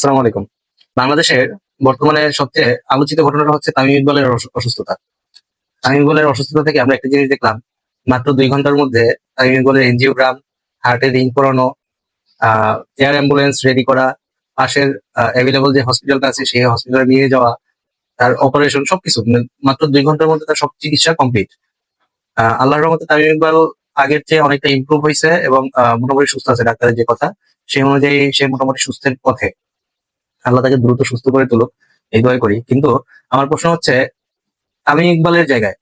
আসসালামু আলাইকুম। বাংলাদেশের বর্তমানে সবচেয়ে আলোচিত ঘটনাটা হচ্ছে তামিম ইকবালের অসুস্থতা। তামিম ইকবালের অসুস্থতা থেকে আমরা একটা জিনিস দেখলাম, মাত্র দুই ঘণ্টার মধ্যে তামিম ইকবালের এনজিওগ্রাম, হার্টের রিং করানো এয়ার অ্যাম্বুলেন্স রেডি করা, পাশের অ্যাভেলেবল যে হসপিটালটা আছে সেই হসপিটালে নিয়ে যাওয়া, তার অপারেশন সবকিছু মানে মাত্র দুই ঘণ্টার মধ্যে তার সব চিকিৎসা কমপ্লিট আল্লাহর রহমতে তামিম ইকবাল আগের চেয়ে অনেকটা ইমপ্রুভ হয়েছে এবং মোটামুটি সুস্থ আছে ডাক্তারের যে কথা, সেই অনুযায়ী সে মোটামুটি সুস্থের পথে। আল্লাহ তাকে দ্রুত সুস্থ করে তুলুক, এই দয় করি। কিন্তু আমার প্রশ্ন হচ্ছে তামিম ইকবালের জায়গায়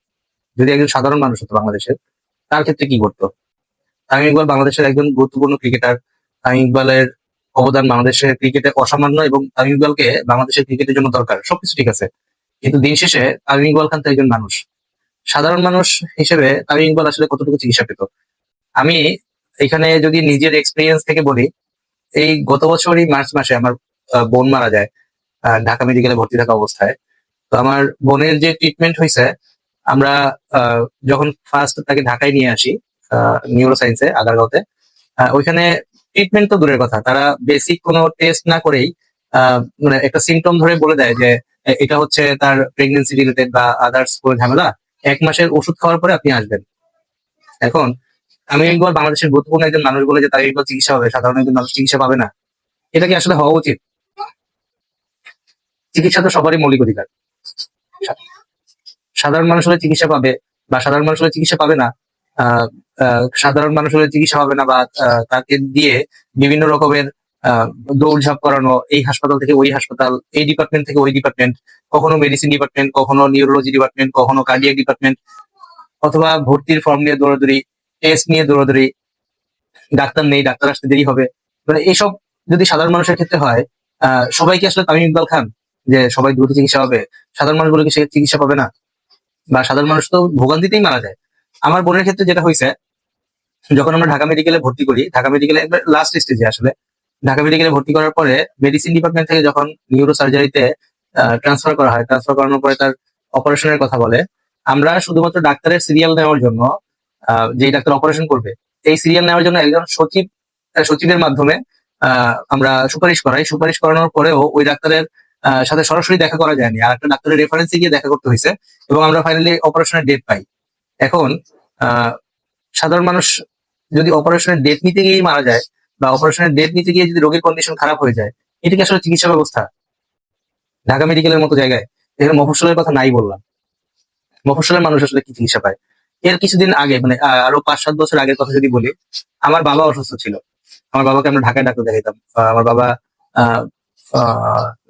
যদি একজন সাধারণ মানুষ হতো বাংলাদেশের, তার ক্ষেত্রে কি করতো? তামিম ইকবাল বাংলাদেশের একজন গুরুত্বপূর্ণ ক্রিকেটার। তামিম ইকবালের অবদান বাংলাদেশের ক্রিকেটে অসামান্য এবং তামিম ইকবালকে বাংলাদেশের ক্রিকেটের জন্য দরকার, সবকিছু ঠিক আছে। কিন্তু দিন শেষে তামিম ইকবাল খান তো একজন মানুষ। সাধারণ মানুষ হিসেবে তামিম ইকবাল আসলে কতটুকু চিকিৎসা পেত? আমি এখানে যদি নিজের এক্সপিরিয়েন্স থেকে বলি, এই গত বছরই মার্চ মাসে আমার বোন মারা যায় ঢাকা মেডিকেলে ভর্তি থাকা অবস্থায়। তো আমার বোনের যে ট্রিটমেন্ট হয়েছে আমরা যখন ফার্স্ট তাকে ঢাকায় নিয়ে আসি নিউরো সায়েন্সে আগারগাঁওতে ওইখানে ট্রিটমেন্ট তো দূরের কথা। তারা বেসিক কোনো টেস্ট না করেই মানে একটা সিমটম ধরে বলে দেয় যে এটা হচ্ছে তার প্রেগনেন্সি রিলেটেড বা আদার্স কোনো ঝামেলা, এক মাসের ওষুধ খাওয়ার পরে আপনি আসবেন। এখন, আমি একবার বাংলাদেশের গুরুত্বপূর্ণ একজন মানুষ বলে যে তার একবার চিকিৎসা হবে, সাধারণ একজন মানুষ চিকিৎসা পাবে না, এটা কি আসলে হওয়া উচিত? চিকিৎসা তো সবারই মৌলিক অধিকার। সাধারণ মানুষ হলে চিকিৎসা পাবে বা সাধারণ মানুষ হলে চিকিৎসা পাবে না সাধারণ মানুষ হলে চিকিৎসা পাবে না বা তাকে দিয়ে বিভিন্ন রকমের দৌড়ঝাঁপ করানো এই হাসপাতাল থেকে ওই হাসপাতাল এই ডিপার্টমেন্ট থেকে ওই ডিপার্টমেন্ট কখনো মেডিসিন ডিপার্টমেন্ট কখনো নিউরোলজি ডিপার্টমেন্ট কখনো কার্ডিয়াক ডিপার্টমেন্ট অথবা ভর্তির ফর্ম নিয়ে দৌড়াদৌড়ি টেস্ট নিয়ে দৌড়াদৌড়ি ডাক্তার নেই ডাক্তার আসতে দেরি হবে। মানে এইসব যদি সাধারণ মানুষের ক্ষেত্রে হয় আহ, সবাই কি আসলে তামিম ইকবাল খান যে সবাই দ্রুত চিকিৎসা হবে, সাধারণ মানুষগুলোকে সে চিকিৎসা পাবে না। বা সাধারণ মানুষ তো ভোগান্তিতেই মারা যায়। আমার বোনের ক্ষেত্রে যেটা হয়েছে, যখন আমরা ঢাকা মেডিকেলে ভর্তি করি, ঢাকা মেডিকেলে লাস্ট স্টেজে আসলে, ঢাকা মেডিকেলে ভর্তি করার পরে মেডিসিন ডিপার্টমেন্ট থেকে যখন নিউরো সার্জারিতে ট্রান্সফার করা হয় ট্রান্সফার করানোর পরে তার অপারেশনের কথা বলে, আমরা শুধুমাত্র ডাক্তারের সিরিয়াল নেওয়ার জন্য যেই ডাক্তার অপারেশন করবে, এই সিরিয়াল নেওয়ার জন্য একজন সচিব সচিবের মাধ্যমে আমরা সুপারিশ করাই। সুপারিশ করানোর পরেও ওই ডাক্তারের সাথে সরাসরি দেখা করা যায়নি। আর একটা ডাক্তারের রেফারেন্সে গিয়ে দেখা করতে হয়েছে এবং আমরা ফাইনালি অপারেশনের ডেট পাই। এখন সাধারণ মানুষ যদি অপারেশনের ডেট নিতে গিয়েই মারা যায় বা অপারেশনের ডেট নিতে গিয়ে যদি রোগীর কন্ডিশন খারাপ হয়ে যায়, এটা কি আসলে চিকিৎসা ব্যবস্থা? ঢাকা মেডিকেলের মতো জায়গায়। এখানে মফস্বলের কথা নাই বললাম। মফস্বলের মানুষ আসলে কি চিকিৎসা পায়? এর কিছুদিন আগে মানে আরও পাঁচ সাত বছর আগের কথা যদি বলি, আমার বাবা অসুস্থ ছিল। আমার বাবাকে আমরা ঢাকায় ডাক্তার দেখাইতাম। আমার বাবা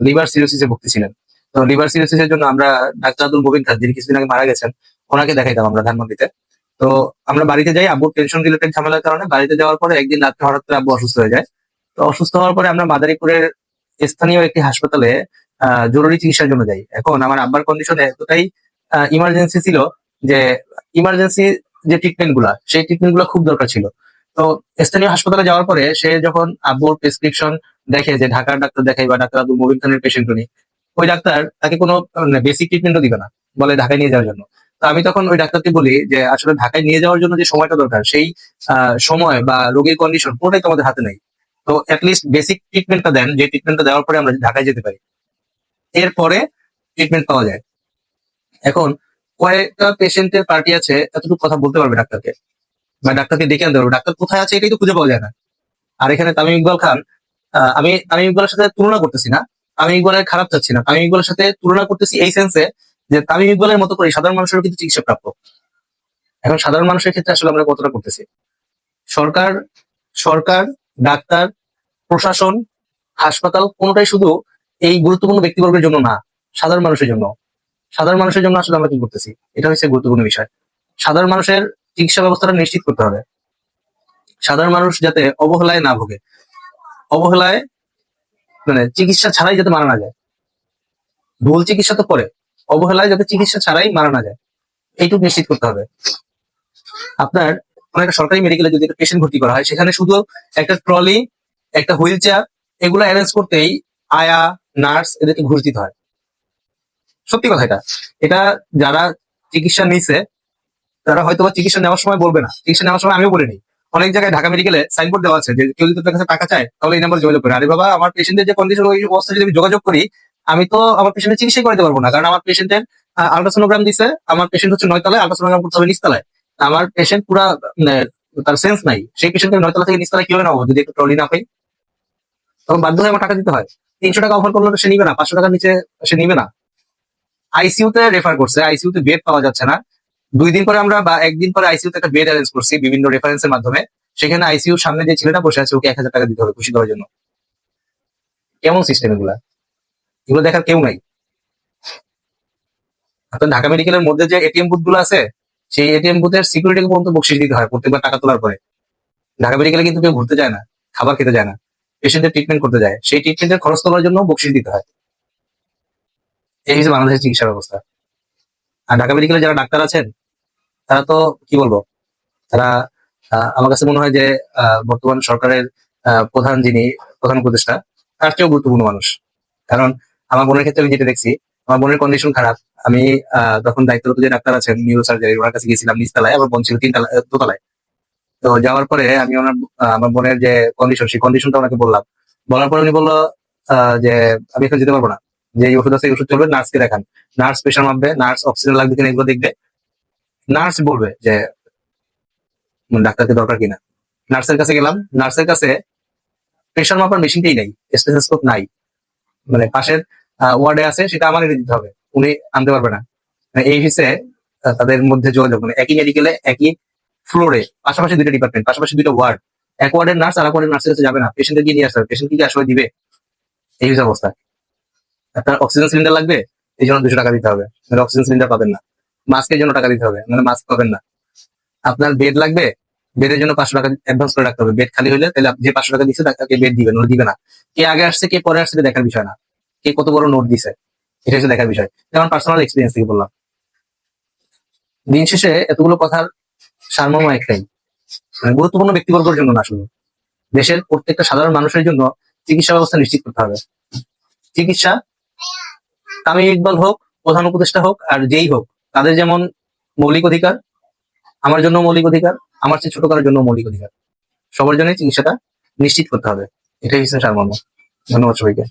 লিভার সিরোসিসে ভুক্তি ছিলেন। তো লিভার সিরোসিসের জন্য আমরা ডাক্তার আব্দুল গোবিন্দ খান, যিনি কিছুদিন আগে মারা গেছেন, ওনাকে দেখাইতাম আমরা ধানমন্ডিতে। তো আমরা বাড়িতে যাই, আব্বুর টেনশন রিলেটেড ঝামেলার কারণে বাড়িতে যাওয়ার পরে একদিন রাত্রে হঠাৎ করে আব্বু অসুস্থ হয়ে যায়। তো অসুস্থ হওয়ার পরে আমরা মাদারীপুরের স্থানীয় একটি হাসপাতালে জরুরি চিকিৎসার জন্য যাই। এখন আমার আব্বার কন্ডিশন এতটাই ইমার্জেন্সি ছিল যে ইমার্জেন্সি যে ট্রিটমেন্টগুলা, সেই ট্রিটমেন্টগুলো খুব দরকার ছিল। তো স্থানীয় হাসপাতালে যাওয়ার পরে সে যখন আব্বুর প্রেসক্রিপশন দেখে যে ঢাকার ডাক্তার দেখাই বা ডাক্তার আব্দুল মোবিন খানের পেশেন্ট উনি ওই ডাক্তার তাকে কোনো বেসিক ট্রিটমেন্টও দিবে না, বলে ঢাকায় নিয়ে যাওয়ার জন্য। তো আমি তখন ওই ডাক্তারকে বলি যে, আসলে ঢাকায় নিয়ে যাওয়ার জন্য যে সময়টা দরকার, সেই সময় বা রোগীর কন্ডিশন পুরোটাই তো আমাদের হাতে নেই। তো অ্যাটলিস্ট বেসিক ট্রিটমেন্টটা দেন, যে ট্রিটমেন্টটা দেওয়ার পরে আমরা ঢাকায় যেতে পারি। এরপরে ট্রিটমেন্ট পাওয়া যায়। এখন কয়েকটা পেশেন্টের পার্টি আছে, এতটুকু কথা বলতে পারবে ডাক্তারকে। বা ডাক্তারকে ডেকে আনতে পারবে। ডাক্তার কোথায় আছে এটাই তো খুঁজে পাওয়া যায় না। আর এখানে তামিম ইকবাল খান আমি তামিম ইকবালের সাথে তুলনা করতেছি না। আমি ইকবালের খারাপ চাচ্ছি না। তামিম ইকবালের সাথে তুলনা করতেছি এই সেন্সে যে তামিম ইকবালের মতো করে সাধারণ মানুষেরও কিন্তু চিকিৎসা প্রাপ্য। এখন সাধারণ মানুষের ক্ষেত্রে আসলে আমরা কতটা করতেছি? সরকার সরকার, ডাক্তার, প্রশাসন, হাসপাতাল কোনোটাই শুধু এই গুরুত্বপূর্ণ ব্যক্তিবর্গের জন্য না, সাধারণ মানুষের জন্য। সাধারণ মানুষের জন্য আসলে আমরা কি করতেছি? এটা হচ্ছে গুরুত্বপূর্ণ বিষয়। সাধারণ মানুষের চিকিৎসা ব্যবস্থাটা নিশ্চিত করতে হবে। সাধারণ মানুষ যাতে অবহেলায় না ভোগে। অবহেলায় মানে চিকিৎসা ছাড়াই যাতে মারা না যায়। ভুল চিকিৎসা তো পরে অবহেলায় যাতে চিকিৎসা ছাড়াই মারা না যায়। এইটুকু নিশ্চিত করতে হবে। আপনার কোনো একটা সরকারি মেডিকেলে যদি একটা পেশেন্ট ভর্তি করা হয়, সেখানে শুধু একটা ট্রলি একটা হুইল চেয়ার এগুলো অ্যারেঞ্জ করতেই আয়া নার্স এদেরকে ঘুষ দিতে হয়। সত্যি কথা এটা। এটা যারা চিকিৎসা নিছে, তারা হয়তো বা চিকিৎসা নেওয়ার সময় বলবে না। চিকিৎসা নেওয়ার সময় আমিও বলিনি। অনেক জায়গায় ঢাকা মেডিকেলে সাইনবোর্ড দেওয়া আছে যে কেউ যদি কাছে টাকা চায় তাহলে এই যোগাযোগ করে। আরে বাবা আমার পেশেন্টের যে কন্ডিশন ওই অবস্থা যদি আমি যোগাযোগ করি আমি তো আমার পেশেন্টের চিকিৎসা পারব না। কারণ আমার পেশেন্টের আলট্রাসোনোগ্রাম দিছে আমার পেশেন্ট হচ্ছে নয়তলায় আলট্রাসোনোগ্রাম করতে হবে আমার পেশেন্ট পুরা মানে, তার সেন্স নাই। সেই পেশেন্টকে নয়তলা থেকে নিচতলায় কীভাবে নেব যদি একটু ট্রলি না পাই। তখন বাধ্য হয়ে আমার টাকা দিতে হয়। তিনশো টাকা অফার করলে সে নিবে না পাঁচশো টাকার নিচে সে নিবে না। আইসিইউ তে রেফার করছে আইসিইউ তে বেড পাওয়া যাচ্ছে না। দুই দিন পরে আমরা বা একদিন পরে আইসিইউ তে একটা বেড অ্যারেঞ্জ করছি বিভিন্ন রেফারেন্সের মাধ্যমে। সেখানে আইসিইউ সামনে যে ছেলেটা বসে আছে, ওকে এক হাজার টাকা দিতে হবে খুশি দেওয়ার জন্য। কেমন সিস্টেম এগুলা? এগুলো দেখার কেউ নাই। আপনার ঢাকা মেডিকেলের মধ্যে যে এটিএম বুথগুলো আছে, সেই এটিএম বুথের সিকিউরিটি পর্যন্ত বকশিস দিতে হয়, প্রত্যেকবার টাকা তোলার পরে। ঢাকা মেডিকেলে কিন্তু কেউ ঘুরতে যায় না, খাবার খেতে যায় না। পেশেন্টের ট্রিটমেন্ট করতে যায়। সেই ট্রিটমেন্টের খরচ তোলার জন্য বকশিস দিতে হয়। এই হিসেবে বাংলাদেশের চিকিৎসা ব্যবস্থা। আর ঢাকা মেডিকেলে যারা ডাক্তার আছেন তারা তো কি বলব তারা আমার কাছে মনে হয় যে বর্তমান সরকারের প্রধান যিনি প্রধান উপদেষ্টা তার চেয়েও গুরুত্বপূর্ণ মানুষ। কারণ আমার বোনের ক্ষেত্রে আমি যেটা দেখছি আমার বোনের কন্ডিশন খারাপ। আমি তখন দায়িত্বরত যে ডাক্তার আছেন নিউরো সার্জারি ওনার কাছে গেছিলাম নিচতলায় আমার বোন ছিল তিনতলা আহ, দোতলায়। তো যাওয়ার পরে আমি ওনার আমার বোনের যে কন্ডিশন সেই কন্ডিশনটা ওনাকে বললাম। বলার পরে উনি বলল যে আমি এখন যেতে পারব না। যে ওষুধ আছে ওষুধ চলবে নার্সকে দেখান। নার্স প্রেশার মাপবে নার্স অক্সিজেন লাগবে কিনা এগুলো দেখবে। নার্স বলবে যে ডাক্তারকে দরকার কিনা? নার্সের কাছে গেলাম। নার্সের কাছে প্রেশার মাপার মেশিনটাই নাই স্টেথোস্কোপ নাই। মানে পাশের ওয়ার্ডে আছে সেটা আমার দিতে হবে। উনি আনতে পারবে না। মানে এই আহ, তাদের মধ্যে যোগাযোগ। মানে একই মেডিকেলে একই ফ্লোরে পাশাপাশি দুইটা ডিপার্টমেন্ট পাশাপাশি দুইটা ওয়ার্ড এক ওয়ার্ডের নার্স আর এক ওয়ার্ডের নার্সের কাছে যাবে না। পেশেন্টকে গিয়ে নিয়ে আসতে হবে। পেশেন্ট কি আসলে দিবে? এই হিসেবে অবস্থা। আপনার অক্সিজেন সিলিন্ডার লাগবে? এই জন্য দুশো টাকা দিতে হবে। অক্সিজেন সিলিন্ডার পাবেন না। মাস্কের জন্য টাকা দিতে হবে মানে মাস্ক পাবেন না। আপনার বেড লাগবে বেডের জন্য পাঁচশো টাকা অ্যাডভান্স করে রাখতে হবে। বেড খালি হলে তাহলে যে পাঁচশো টাকা দিচ্ছে তাকে বেড দিবেন ওরা দিবে না। কে আগে আসছে, কে পরে আসছে দেখার বিষয় না। কে কত বড় নোট দিছে, এটা হচ্ছে দেখার বিষয়। যেমন পার্সোনাল এক্সপিরিয়েন্স থেকে বললাম। দিন শেষে এতগুলো কথার সারমর্ম একটাই। মানে গুরুত্বপূর্ণ ব্যক্তিবর্গের জন্য না শুধু। দেশের প্রত্যেকটা সাধারণ মানুষের জন্য চিকিৎসা ব্যবস্থা নিশ্চিত করতে হবে। চিকিৎসা তামিম ইকবাল হোক, প্রধান উপদেষ্টা হোক, আর যেই হোক তাদের যেমন মৌলিক অধিকার, আমার জন্য মৌলিক অধিকার, আমার চেয়ে ছোট কারোর জন্য মৌলিক অধিকার। সবার জন্য চিকিৎসাটা নিশ্চিত করতে হবে। এটাই হচ্ছে সারমর্ম। ধন্যবাদ সবাইকে।